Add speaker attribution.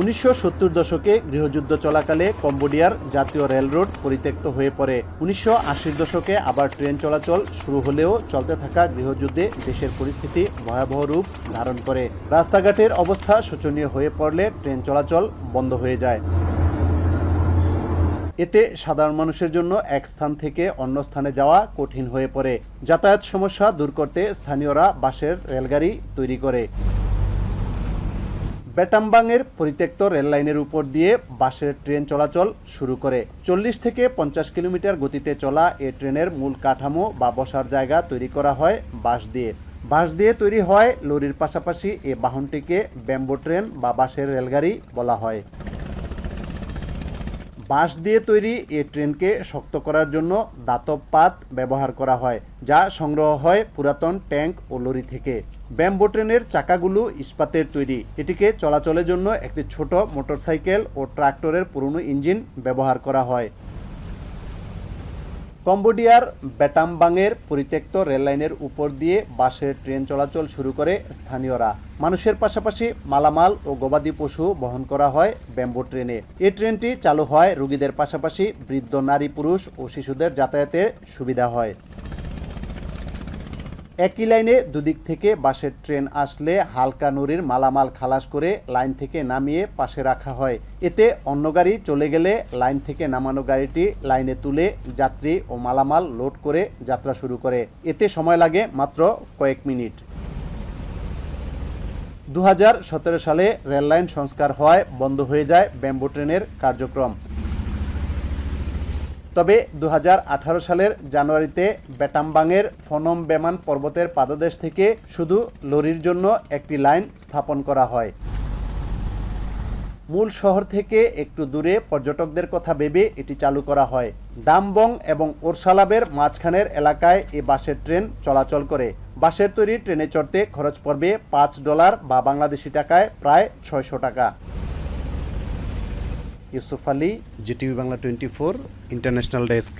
Speaker 1: উনিশশো সত্তর দশকে গৃহযুদ্ধ চলাকালে কম্বোডিয়ার জাতীয় রেলরোড পরিত্যক্ত হয়ে পড়ে। উনিশশো দশকে আবার ট্রেন চলাচল শুরু হলেও চলতে থাকা গৃহযুদ্ধে দেশের পরিস্থিতি ভয়াবহ রূপ ধারণ করে। রাস্তাঘাটের অবস্থা শোচনীয় হয়ে পড়লে ট্রেন চলাচল বন্ধ হয়ে যায়। এতে সাধারণ মানুষের জন্য এক স্থান থেকে অন্য স্থানে যাওয়া কঠিন হয়ে পড়ে। যাতায়াত সমস্যা দূর করতে স্থানীয়রা বাসের রেলগাড়ি তৈরি করে। বেটামবাংয়ের পরিত্যক্ত রেললাইনের উপর দিয়ে বাসের ট্রেন চলাচল শুরু করে। চল্লিশ থেকে পঞ্চাশ কিলোমিটার গতিতে চলা এ ট্রেনের মূল কাঠামো বা বসার জায়গা তৈরি করা হয় বাঁশ দিয়ে। বাঁশ দিয়ে তৈরি হয় লরির পাশাপাশি এ বাহনটিকে ব্যাম্বো ট্রেন বা বাসের রেলগাড়ি বলা হয়। বাঁশ দিয়ে তৈরি এই ট্রেনকে শক্ত করার জন্য দাতব পাত ব্যবহার করা হয়, যা সংগ্রহ হয় পুরাতন ট্যাঙ্ক ও লরি থেকে। ব্যাম্বো ট্রেনের চাকাগুলো ইস্পাতের তৈরি। এটিকে চলাচলের জন্য একটি ছোট মোটরসাইকেল ও ট্রাক্টরের পুরনো ইঞ্জিন ব্যবহার করা হয়। কম্বোডিয়ার ব্যাটামবাংয়ের পরিত্যক্ত রেললাইনের উপর দিয়ে বাসের ট্রেন চলাচল শুরু করে স্থানীয়রা। মানুষের পাশাপাশি মালামাল ও গবাদি পশু বহন করা হয় ব্যাম্বো ট্রেনে। এই ট্রেনটি চালু হয় রোগীদের পাশাপাশি বৃদ্ধ নারী পুরুষ ও শিশুদের যাতায়াতের সুবিধা হয়। একই লাইনে দুদিক থেকে বাসের ট্রেন আসলে হালকা নুরির মালামাল খালাস করে লাইন থেকে নামিয়ে পাশে রাখা হয়। এতে অন্য গাড়ি চলে গেলে লাইন থেকে নামানো গাড়িটি লাইনে তুলে যাত্রী ও মালামাল লোড করে যাত্রা শুরু করে। এতে সময় লাগে মাত্র কয়েক মিনিট। দু হাজার সতেরো সালে রেললাইন সংস্কার হওয়ায় বন্ধ হয়ে যায় ব্যাম্বো ট্রেনের কার্যক্রম। তবে দু হাজার আঠারো সালের জানুয়ারিতে বেটামবাংয়ের ফনম বেমান পর্বতের পাদদেশ থেকে শুধু লরির জন্য একটি লাইন স্থাপন করা হয়। মূল শহর থেকে একটু দূরে পর্যটকদের কথা ভেবে এটি চালু করা হয়। ডামবং এবং ওরসালাবের মাঝখানের এলাকায় এ বাসের ট্রেন চলাচল করে। বাসের তৈরি ট্রেনে চড়তে খরচ পড়বে পাঁচ ডলার বা বাংলাদেশি টাকায় প্রায় ছয়শো টাকা। Yusuf Ali GTV Bangla twenty four international desk.